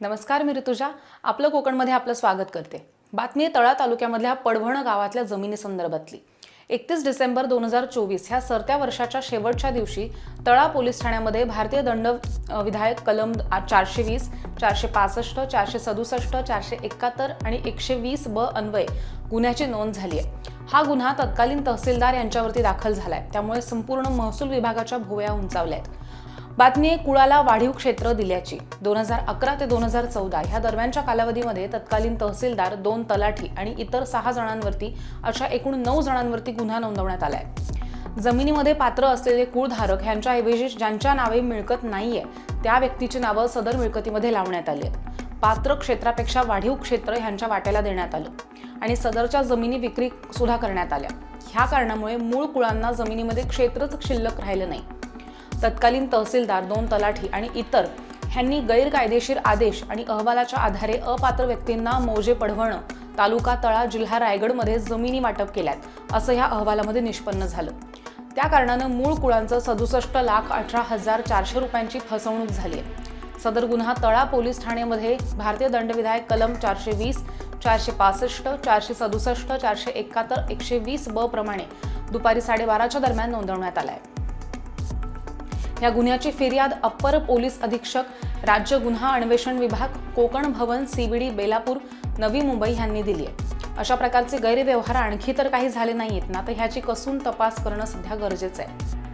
नमस्कार मी ऋतुजा. आपलं कोकणमध्ये आपलं स्वागत करते. बातमी आहे तळा तालुक्यामधल्या पडवण गावातल्या जमिनी संदर्भातली. एकतीस डिसेंबर दोन हजार चोवीस ह्या सरत्या वर्षाच्या शेवटच्या दिवशी तळा पोलीस ठाण्यामध्ये भारतीय दंड विधायक कलम चारशे वीस चारशे पासष्ट चारशे सदुसष्ट चारशे एकाहत्तर आणि एकशे वीस ब अन्वय गुन्ह्याची नोंद झाली आहे. हा गुन्हा तत्कालीन तहसीलदार यांच्यावरती दाखल झालाय. त्यामुळे संपूर्ण महसूल विभागाच्या भुवया उंचावल्या आहेत. बातमी आहे कुळाला वाढीव क्षेत्र दिल्याची. दोन हजार अकरा ते दोन हजार चौदा ह्या दरम्यानच्या कालावधीमध्ये तत्कालीन तहसीलदार दोन तलाठी आणि इतर सहा जणांवरती अशा एकूण नऊ जणांवरती गुन्हा नोंदवण्यात आलाय. जमिनीमध्ये पात्र असलेले कुळधारक ह्यांच्याऐवजी ज्यांच्या नावे मिळकत नाहीये त्या व्यक्तीची नावं सदर मिळकतीमध्ये लावण्यात आली आहेत. पात्र क्षेत्रापेक्षा वाढीव क्षेत्र ह्यांच्या वाट्याला देण्यात आलं आणि सदरच्या जमिनी विक्री सुद्धा करण्यात आल्या. ह्या कारणामुळे मूळ कुळांना जमिनीमध्ये क्षेत्रच शिल्लक राहिलं नाही. तत्कालीन तहसीलदार दोन तलाठी आणि इतर ह्यांनी गैरकायदेशीर आदेश आणि अहवालाच्या आधारे अपात्र व्यक्तींना मोजे पडवणं तालुका तळा जिल्हा रायगडमध्ये जमिनी वाटप केल्यात असं ह्या अहवालामध्ये निष्पन्न झालं. त्या कारणानं मूळ कुळांचं सदुसष्ट लाख अठरा हजार चारशे रुपयांची फसवणूक झाली आहे सदर गुन्हा तळा पोलीस ठाण्यामध्ये भारतीय दंडविधायक कलम चारशे वीस चारशे पासष्ट चारशे सदुसष्ट चारशे एकाहत्तर एकशे वीस ब प्रमाणे दुपारी साडेबाराच्या दरम्यान नोंदवण्यात आला आहे या गुन्ह्याची फिर्याद अप्पर पोलीस अधीक्षक राज्य गुन्हा अन्वेषण विभाग कोकण भवन सीबीडी बेलापूर नवी मुंबई यांनी दिली आहे. अशा प्रकारचे गैरव्यवहार आणखी तर काही झाले नाहीयेत ना तर ह्याची कसून तपास करणं सध्या गरजेचं आहे.